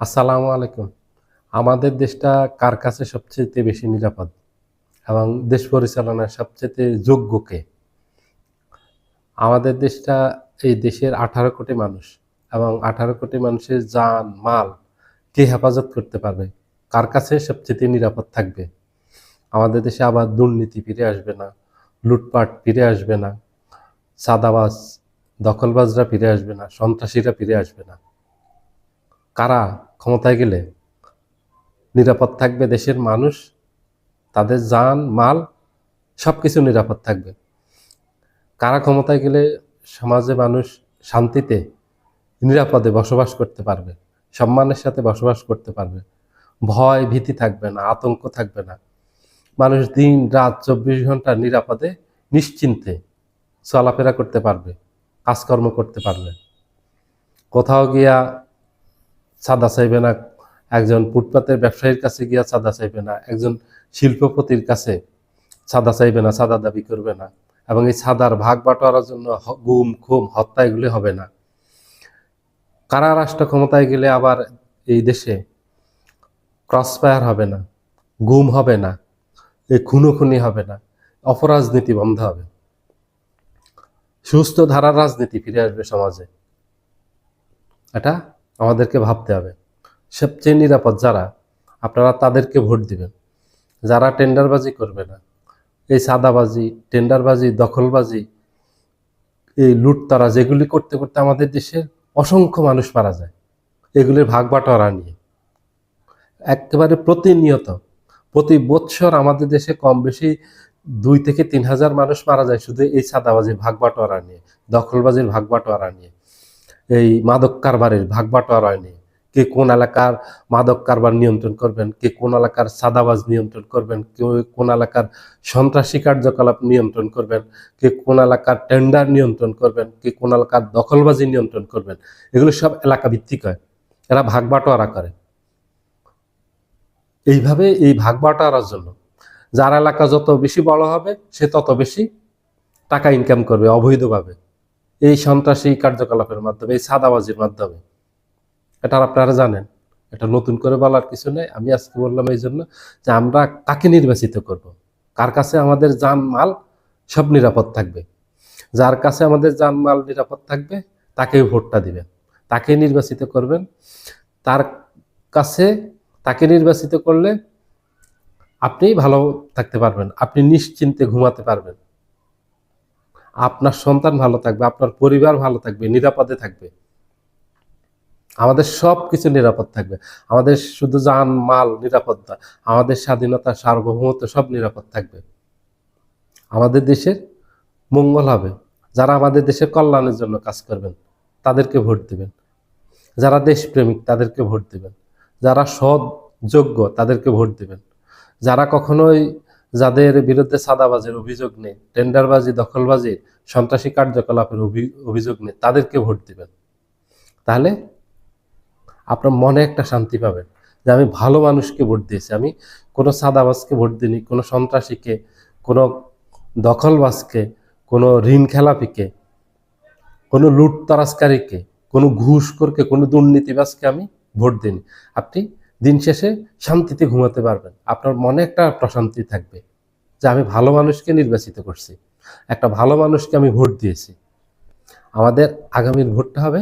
আসসালামু আলাইকুম। আমাদের দেশটা কার কাছে সবচেয়ে বেশি নিরাপদ? এবং দেশ পরিচালনার সবচেয়ে যোগ্য কে? আমাদের দেশটা এই দেশের আঠারো কোটি মানুষ এবং আঠারো কোটি মানুষের যান, মাল কে হেফাজত করতে পারবে? কার কাছে সবচেয়ে নিরাপদ থাকবে? আমাদের দেশে আবার দুর্নীতি ফিরে আসবে না, লুটপাট ফিরে আসবে না সাদাবাজ দখলবাজরা ফিরে আসবে না, সন্ত্রাসীরা ফিরে আসবে না। কারা ক্ষমতায় গেলে নিরাপদ থাকবে দেশের মানুষ, তাদের যান মাল সব কিছু নিরাপদ থাকবে। কারা ক্ষমতায় গেলে সমাজে মানুষ শান্তিতে, নিরাপদে বসবাস করতে পারবে, সম্মানের সাথে বসবাস করতে পারবে। ভয়, ভীতি থাকবে না, আতঙ্ক থাকবে না। মানুষ দিন, রাত, চব্বিশ ঘণ্টা নিরাপদে, নিশ্চিন্তে চলাফেরা করতে পারবে, কাজকর্ম করতে পারবে। কোথাও গিয়া চাঁদা চাইবে না, একজন ফুটপাতের ব্যবসায়ীর কাছে গিয়া চাঁদা চাইবে না, একজন শিল্পপতির কাছে চাঁদা চাইবে না চাঁদা দাবি করবে না। এবং এই চাঁদার ভাগ বাটোয়ারার জন্য গুম, খুম, হত্যা এগুলি হবে না। কারা রাষ্ট্র ক্ষমতায় গেলে আবার এই দেশে ক্রস ফায়ার হবে না, গুম হবে না এই খুনোখুনি হবে না, অপরাজনীতি বন্ধ হবে। সুস্থ ধারার রাজনীতি ফিরে আসবে সমাজে। এটা আমাদেরকে ভাবতে হবে। সবচেয়ে নিরাপদ যারা, আপনারা তাদেরকে ভোট দিবেন। যারা টেন্ডারবাজি করবে না, এই সাদাবাজি, টেন্ডারবাজি, দখলবাজি, এই লুটতারা, যেগুলি করতে করতে আমাদের দেশের অসংখ্য মানুষ মারা যায়, এগুলির ভাগ বাটোয়ারা নিয়ে। একেবারে প্রতিনিয়ত, প্রতি বৎসর আমাদের দেশে কম বেশি দুই থেকে তিন হাজার মানুষ মারা যায় শুধু এই সাদাবাজির ভাগ বাটোয়ারা নিয়ে, দখলবাজির ভাগ বাটোয়ারা নিয়ে। এই মাদক কারবারের ভাগ বাটোয়ারা নিয়ে কে কোন এলাকার মাদক কারবার নিয়ন্ত্রণ করবেন, কে কোন এলাকার সাদাবাজ নিয়ন্ত্রণ করবেন কেউ কোন এলাকার সন্ত্রাসী কার্যকলাপ নিয়ন্ত্রণ করবেন, কে কোন এলাকার টেন্ডার নিয়ন্ত্রণ করবেন, কে কোন এলাকার দখলবাজি নিয়ন্ত্রণ করবেন, এগুলো সব এলাকা ভিত্তিক হয়। এরা ভাগ বাটোয়ারা করে। এইভাবে এই ভাগ বাটোয়ারার জন্য যার এলাকা যত বেশি বড় হবে, সে তত বেশি টাকা ইনকাম করবে অবৈধভাবে। এই সন্ত্রাসী কার্যকলাপের মাধ্যমে, এই সাদাবাজির মাধ্যমে। এটা আপনারা জানেন, এটা নতুন করে বলার কিছু নেই। আমি আজকে বললাম এই জন্য যে আমরা কাকে নির্বাচিত করব। কার কাছে আমাদের যান মাল সব নিরাপদ থাকবে? যার কাছে আমাদের যান মাল নিরাপদ থাকবে তাকেই ভোটটা দিবেন। তাকে নির্বাচিত করবেন। তার কাছে তাকে নির্বাচিত করলে আপনি ভালো থাকতে পারবেন। আপনি নিশ্চিন্তে ঘুমাতে পারবেন। আপনার সন্তান ভালো থাকবে, আপনার পরিবার ভালো থাকবে, নিরাপদে থাকবে। আমাদের সব কিছু নিরাপদ থাকবে। আমাদের শুধু যান, মাল নিরাপদ না, আমাদের স্বাধীনতা, সার্বভৌমত্ব সব নিরাপদ থাকবে। আমাদের দেশের মঙ্গল হবে। যারা আমাদের দেশের কল্যাণের জন্য কাজ করবেন, তাদেরকে ভোট দেবেন। যারা দেশপ্রেমিক, তাদেরকে ভোট দেবেন। যারা সৎ, যোগ্য, তাদেরকে ভোট দেবেন। যারা কখনোই যাদের বিরুদ্ধে সাদাবাজের অভিযোগ নেই, টেন্ডারবাজি, দখলবাজি, সন্ত্রাসী কার্যকলাপের অভি- অভিযোগ নেই, তাদেরকে ভোট দেবেন। তাহলে আপনার মনে একটা শান্তি পাবেন যে আমি ভালো মানুষকে ভোট দিয়েছি, আমি কোনো সাদাবাজকে ভোট দিইনি, কোনো সন্ত্রাসীকে, কোনো দখলবাজকে, কোনো ঋণ খেলাপিকে, কোনো লুট লুটতারাজকারীকে, কোনো ঘুষখোরকে, কোনো দুর্নীতিবাজকে আমি ভোট দিইনি। আপনি দিন শেষে শান্তিতে ঘুমাতে পারবেন। আপনার মনে একটা প্রশান্তি থাকবে যে আমি ভালো মানুষকে নির্বাচিত করছি। একটা ভালো মানুষকে আমি ভোট দিয়েছি। আমাদের আগামীর ভোটটা হবে,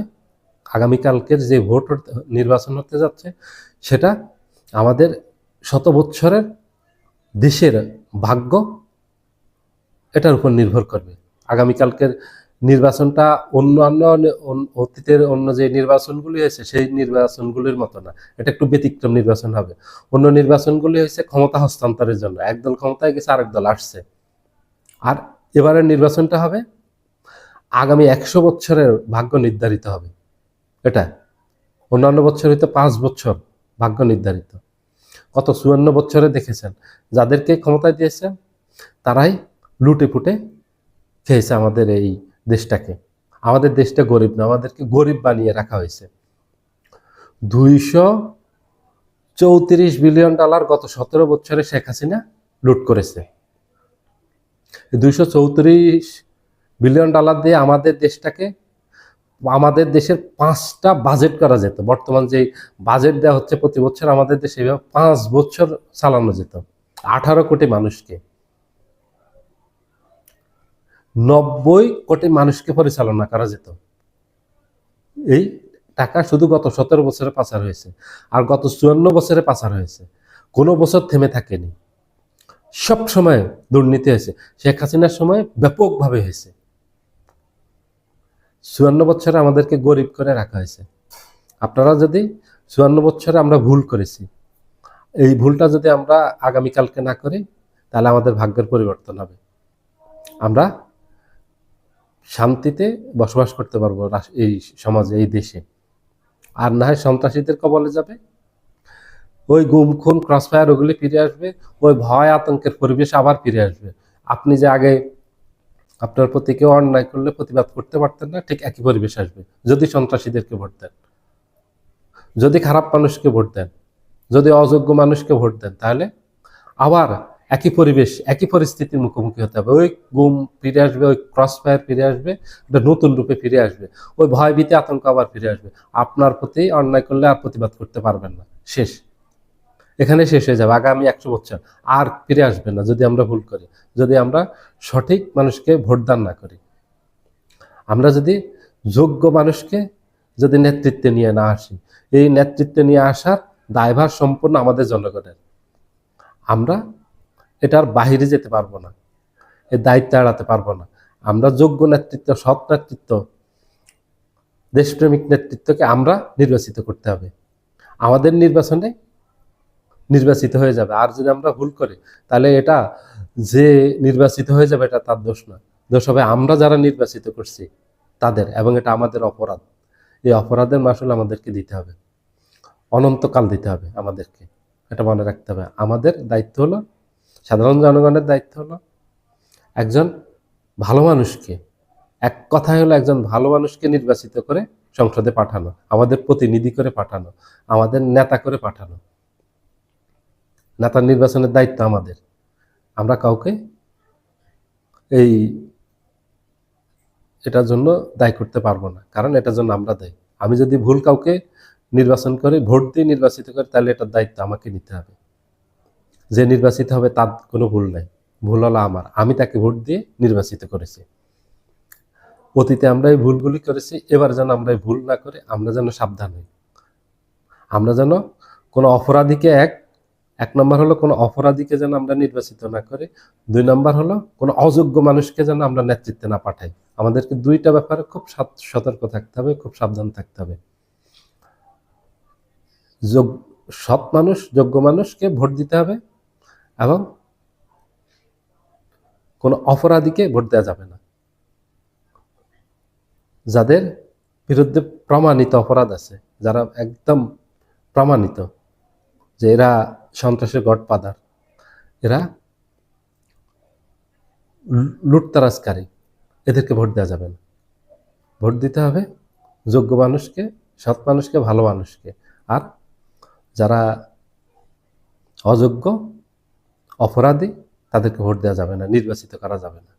আগামীকালকের যে ভোট নির্বাচন হতে যাচ্ছে, সেটা আমাদের শত বৎসরের দেশের ভাগ্য এটার উপর নির্ভর করবে। আগামীকালকের নির্বাচনটা অন্যান্য অন- অতীতের অন্য যে নির্বাচনগুলি হয়েছে, সেই নির্বাচনগুলির মতো না। এটা একটু ব্যতিক্রম নির্বাচন হবে। অন্য নির্বাচনগুলি হয়েছে ক্ষমতা হস্তান্তরের জন্য। একদল ক্ষমতায় গেছে, আরেক দল আসছে। আর এবারের নির্বাচনটা হবে, আগামী একশো বছরের ভাগ্য নির্ধারিত হবে। এটা। অন্যান্য বছর হইতে পাঁচ বছর ভাগ্য নির্ধারিত। কত চুয়ান্ন বছরে দেখেছেন, যাদেরকে ক্ষমতায় দিয়েছেন, তারাই লুটে ফুটে খেয়েছে আমাদের এই দেশটাকে। আমাদের দেশটা গরিব না, আমাদেরকে গরিব বানিয়ে রাখা হয়েছে। দুইশো চৌত্রিশ বিলিয়ন ডলার গত সতেরো বছরে শেখ হাসিনা লুট করেছে। দুইশো চৌত্রিশ বিলিয়ন ডলার দিয়ে আমাদের দেশটাকে, আমাদের দেশের পাঁচটা বাজেট করা যেত। বর্তমান যে বাজেট দেওয়া হচ্ছে প্রতি বছর আমাদের দেশে পাঁচ বছর চালানো যেত। আঠারো কোটি মানুষকে। নব্বই কোটি মানুষকে পরিচালনা করা যেত। এই টাকা শুধু গত সতেরো বছরে পাচার হয়েছে আর গত চুয়ান্ন বছরে পাচার হয়েছে। কোনো বছর থেমে থাকেনি। সব সময় দুর্নীতি হয়েছে। শেখ হাসিনার সময় ব্যাপকভাবে হয়েছে। চুয়ান্ন বছরে আমাদেরকে গরিব করে রাখা হয়েছে। আপনারা যদি চুয়ান্ন বছরে আমরা ভুল করেছি, এই ভুলটা যদি আমরা আগামীকালকে না করি, তাহলে আমাদের ভাগ্যের পরিবর্তন হবে। আমরা শান্তিতে বসবাস করতে পারব এই সমাজে, এই দেশে। আর না হয় সন্ত্রাসীদের কবলে যাবে। ওই গুম, খুন ক্রসফায়ার ওগুলি ফিরে আসবে। ওই ভয়, আতঙ্কের পরিবেশ আবার ফিরে আসবে। আপনি যে আগে আপনার প্রতি কেউ অন্যায় করলে প্রতিবাদ করতে পারতেন না, ঠিক একই পরিবেশ আসবে। যদি সন্ত্রাসীদেরকে ভোট দেন, যদি খারাপ মানুষকে ভোট দেন, যদি অযোগ্য মানুষকে ভোট দেন, তাহলে আবার একই পরিবেশ, একই পরিস্থিতির মুখোমুখি হতে হবে। ওই গুম ফিরে আসবে, ওই ক্রস ফায়ার ফিরে আসবে এটা নতুন রূপে ফিরে আসবে। ওই ভয় ভীতি আতঙ্ক আবার ফিরে আসবে। আপনার প্রতি অন্যায় করলে আর প্রতিবাদ করতে পারবেন না। শেষ। এখানে শেষ হয়ে যাবে, আগামী একশো বছর। আর ফিরে আসবে না, যদি আমরা ভুল করি। যদি আমরা সঠিক মানুষকে ভোটদান না করি। আমরা যদি যোগ্য মানুষকে যদি নেতৃত্বে নিয়ে না আসি, এই নেতৃত্বে নিয়ে আসার দায়ভার সম্পূর্ণ আমাদের জনগণের। আমরা এটার বাহিরে যেতে পারব না। এই দায়িত্ব এড়াতে পারব না। আমরা যোগ্য নেতৃত্ব, সৎ নেতৃত্ব, দেশপ্রেমিক নেতৃত্বকে আমরা নির্বাচিত করতে হবে। আমাদের নির্বাচনে নির্বাচিত হয়ে যাবে। আর যদি আমরা ভুল করি, তাহলে এটা যে নির্বাচিত হয়ে যাবে, এটা তার দোষ না। দোষ হবে আমরা যারা নির্বাচিত করছি, তাদের, এবং এটা আমাদের অপরাধ। এই অপরাধের মাসুল আমাদেরকে দিতে হবে। অনন্তকাল দিতে হবে আমাদেরকে। এটা মনে রাখতে হবে। আমাদের দায়িত্ব হলো সাধারণ জনগণের দায়িত্ব হলো একজন ভালো মানুষকে, এক কথায় হলো একজন ভালো মানুষকে নির্বাচিত করে সংসদে পাঠানো, আমাদের প্রতিনিধি করে পাঠানো, আমাদের নেতা করে পাঠানো। নেতার নির্বাচনের দায়িত্ব আমাদের। আমরা কাউকে এই এটার জন্য দায়ী করতে পারব না, কারণ এটার জন্য আমরা দায়ী। আমি যদি ভুল কাউকে নির্বাচন করে, ভোট দিয়ে নির্বাচিত করি, তাহলে এটার দায়িত্ব আমাকে নিতে হবে। যে নির্বাচিত হবে তার কোনো ভুল নাই। ভুল হলো আমার। আমি তাকে ভোট দিয়ে নির্বাচিত করেছি। অতীতে আমরা এই ভুলগুলি করেছি, এবার যেন আমরা এই ভুল না করে আমরা যেন সাবধান হই। আমরা যেন কোনো অপরাধীকে এক এক নম্বর হলো কোনো অপরাধীকে যেন আমরা নির্বাচিত না করি। দুই নম্বর হলো কোনো অযোগ্য মানুষকে যেন আমরা নেতৃত্বে না পাঠাই। আমাদেরকে দুইটা ব্যাপারে খুব সাত- সতর্ক থাকতে হবে, খুব সাবধান থাকতে হবে। যোগ- সৎ মানুষ, যোগ্য মানুষকে ভোট দিতে হবে। এবং কোনো অপরাধীকে ভোট দেওয়া যাবে না। যাদের বিরুদ্ধে প্রমাণিত অপরাধ আছে, যারা একদম প্রমাণিত যে এরা সন্ত্রাসের গডপাদার এরা লুটতারাজকারী, এদেরকে ভোট দেওয়া যাবে না। ভোট দিতে হবে যোগ্য মানুষকে, সৎ মানুষকে, ভালো মানুষকে। আর যারা অযোগ্য অপরাধী, তাদেরকে ভোট দেওয়া যাবে না, নির্বাচিত করা যাবে না।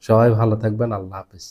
সবাই ভালো থাকবেন, আল্লাহ হাফিজ।